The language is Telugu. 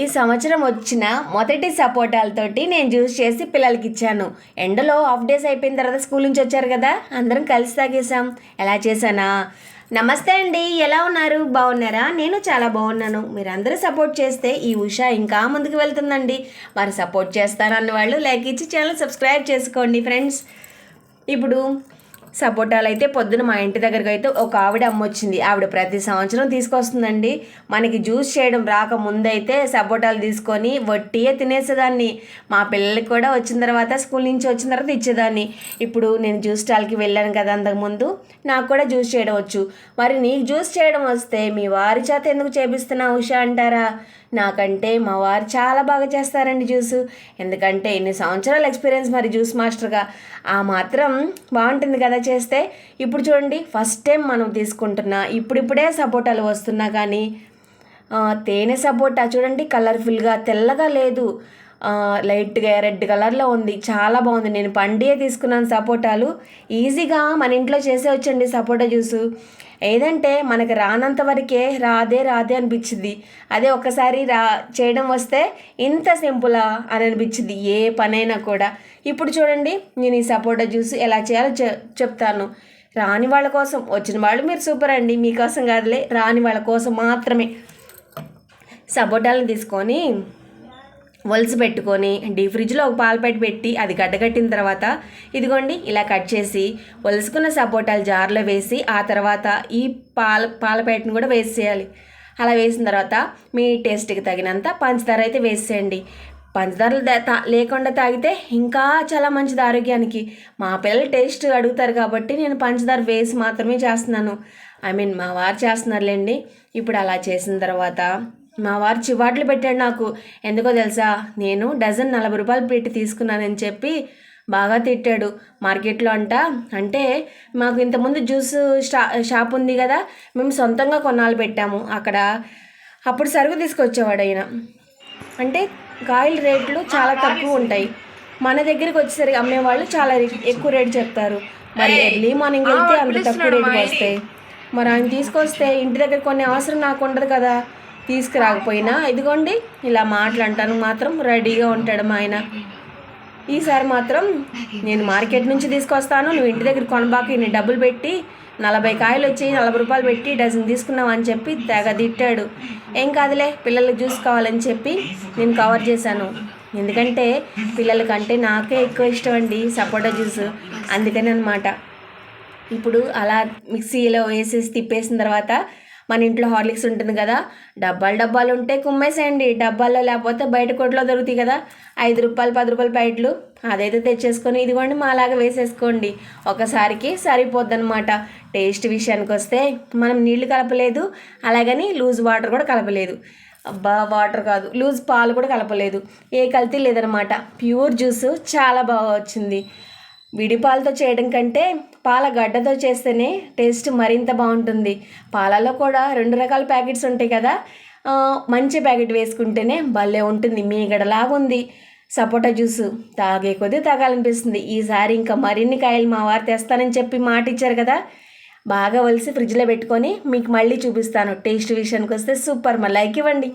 ఈ సంవత్సరం వచ్చిన మొదటి సపోటాలతోటి నేను జ్యూస్ చేసి పిల్లలకి ఇచ్చాను ఎండలో హాఫ్ డేస్ అయిపోయిన తర్వాత స్కూల్ నుంచి వచ్చారు కదా అందరం కలిసి తాగేసాం ఎలా చేశానా? నమస్తే అండి ఎలా ఉన్నారు? బాగున్నారా? నేను చాలా బాగున్నాను. మీరందరూ సపోర్ట్ చేస్తే ఈ ఉషా ఇంకా ముందుకు వెళ్తుందండి. మరి సపోర్ట్ చేస్తారన్న వాళ్ళు లైక్ ఇచ్చి ఛానల్ సబ్స్క్రైబ్ చేసుకోండి ఫ్రెండ్స్. ఇప్పుడు సపోటాలు అయితే పొద్దున మా ఇంటి దగ్గరకు అయితే ఒక ఆవిడ అమ్మొచ్చింది. ఆవిడ ప్రతి సంవత్సరం తీసుకొస్తుందండి. మనకి జ్యూస్ చేయడం రాక ముందైతే సపోటాలు తీసుకొని వట్టియే తినేసేదాన్ని. మా పిల్లలకి కూడా వచ్చిన తర్వాత స్కూల్ నుంచి వచ్చిన తర్వాత ఇచ్చేదాన్ని. ఇప్పుడు నేను జ్యూస్ స్టాల్కి వెళ్ళాను కదా అంతకుముందు. నాకు కూడా జ్యూస్ చేయడం వచ్చు మరి నీకు జ్యూస్ చేయడం వస్తే మీ వారి చేత ఎందుకు చేపిస్తున్నావు ఉషా అంటారా? నాకంటే మా వారు చాలా బాగా చేస్తారండి జ్యూస్. ఎందుకంటే ఎన్ని సంవత్సరాల ఎక్స్పీరియన్స్ మరి జ్యూస్ మాస్టర్గా. ఆ మాత్రం బాగుంటుంది కదా చేస్తే. ఇప్పుడు చూడండి ఫస్ట్ టైం మనం తీసుకుంటున్నా ఇప్పుడిప్పుడే సపోటాలు వస్తున్నా కానీ తేనె సపోటా చూడండి కలర్ఫుల్గా తెల్లగా లేదు. లైట్గా రెడ్ కలర్లో ఉంది. చాలా బాగుంది. నేను పండియే తీసుకున్నాను సపోటాలు. ఈజీగా మన ఇంట్లో చేసే వచ్చండి సపోటా జ్యూసు. ఏదంటే మనకు రానంత వరకే రాదే రాదే అనిపించింది. అదే ఒక్కసారి రా చేయడం వస్తే ఇంత సింపులా అని అనిపించింది. ఏ పనైనా కూడా. ఇప్పుడు చూడండి నేను ఈ సపోటా జ్యూస్ ఎలా చేయాలో చెప్తాను. రాని వాళ్ళ కోసం వచ్చిన వాళ్ళు మీరు సూపర్ అండి. మీకోసం కాదులే రాని వాళ్ళ కోసం మాత్రమే. సపోటాలను తీసుకొని ఒలిసి పెట్టుకొని డీ ఫ్రిడ్జ్లో ఒక పాలపెట్టి పెట్టి అది గడ్డగట్టిన తర్వాత ఇదిగోండి ఇలా కట్ చేసి ఒలుసుకున్న సపోటాలు జార్లో వేసి ఆ తర్వాత ఈ పాల పాలపేటను కూడా వేసేయాలి. అలా వేసిన తర్వాత మీ టేస్ట్కి తగినంత పంచదార అయితే వేసేయండి. పంచదారలు తా- లేకుండా తాగితే ఇంకా చాలా మంచిది ఆరోగ్యానికి. మా పిల్లలు టేస్ట్ అడుగుతారు కాబట్టి నేను పంచదార వేసి మాత్రమే చేస్తున్నాను. ఐ మీన్ మా వారు చేస్తున్నారులేండి. ఇప్పుడు అలా చేసిన తర్వాత మా వారు చివాట్లు పెట్టాడు నాకు. ఎందుకో తెలుసా? నేను డజన్ నలభై రూపాయలు పెట్టి తీసుకున్నానని చెప్పి బాగా తిట్టాడు. మార్కెట్లో అంట అంటే మాకు ఇంతకుముందు జ్యూస్ షా షాప్ ఉంది కదా మేము సొంతంగా కొన్నాళ్ళు పెట్టాము. అక్కడ అప్పుడు సరుకు తీసుకొచ్చేవాడు ఆయన. అంటే కాయల రేట్లు చాలా తక్కువ ఉంటాయి. మన దగ్గరికి వచ్చేసరికి అమ్మేవాళ్ళు చాలా ఎక్కువ రేటు చెప్తారు. మరి ఎర్లీ మార్నింగ్ వెళ్తే అంత తక్కువ రేటుకి వస్తాయి. మరి ఆయన తీసుకొస్తే ఇంటి దగ్గర కొన్ని అవసరం నాకు ఉండదు కదా. తీసుకురాకపోయినా ఇదిగోండి ఇలా మాట్లాడటానికి మాత్రం రెడీగా ఉంటాడు మా ఆయన. ఈసారి మాత్రం నేను మార్కెట్ నుంచి తీసుకొస్తాను నువ్వు ఇంటి దగ్గర కొనబాకి ఇన్ని డబ్బులు పెట్టి నలభై కాయలు వచ్చి నలభై రూపాయలు పెట్టి డజన్ తీసుకున్నావు అని చెప్పి తెగ తిట్టాడు. ఏం కాదులే పిల్లలకు జ్యూస్ కావాలని చెప్పి నేను కవర్ చేశాను. ఎందుకంటే పిల్లలకంటే నాకే ఎక్కువ ఇష్టం అండి సపోటా జ్యూస్. అందుకని అనమాట ఇప్పుడు అలా మిక్సీలో వేసేసి తిప్పేసిన తర్వాత మన ఇంట్లో హార్లిక్స్ ఉంటుంది కదా డబ్బాలు డబ్బాలు ఉంటే కుమ్మేసేయండి. డబ్బాల్లో లేకపోతే బయట కొట్లో దొరుకుతాయి కదా ఐదు రూపాయలు పది రూపాయలు ప్యాకెట్లు. అదైతే తెచ్చేసుకొని ఇదిగోండి మాలాగా వేసేసుకోండి. ఒకసారికి సరిపోద్దనమాట టేస్ట్ విషయానికి వస్తే మనం నీళ్ళు కలపలేదు అలాగని లూజ్ వాటర్ కూడా కలపలేదు. అబ్బా వాటర్ కాదు లూజ్ పాలు కూడా కలపలేదు. ఏ కల్తీ లేదనమాట ప్యూర్ జ్యూస్ చాలా బాగా వచ్చింది. విడి పాలతో చేయడం కంటే పాల గడ్డతో చేస్తేనే టేస్ట్ మరింత బాగుంటుంది. పాలలో కూడా రెండు రకాల ప్యాకెట్స్ ఉంటాయి కదా. మంచి ప్యాకెట్ వేసుకుంటేనే భలే ఉంటుంది. మీగడలాగా ఉంది సపోటా జ్యూస్ తాగే కొద్దీ తాగాలనిపిస్తుంది. ఈసారి ఇంకా మరిన్ని కాయలు మా వారు తెస్తానని చెప్పి మాట ఇచ్చారు కదా. బాగా వలిసి ఫ్రిడ్జ్లో పెట్టుకొని మీకు మళ్ళీ చూపిస్తాను. టేస్ట్ విషయానికి వస్తే సూపర్. మా లైక్ ఇవ్వండి.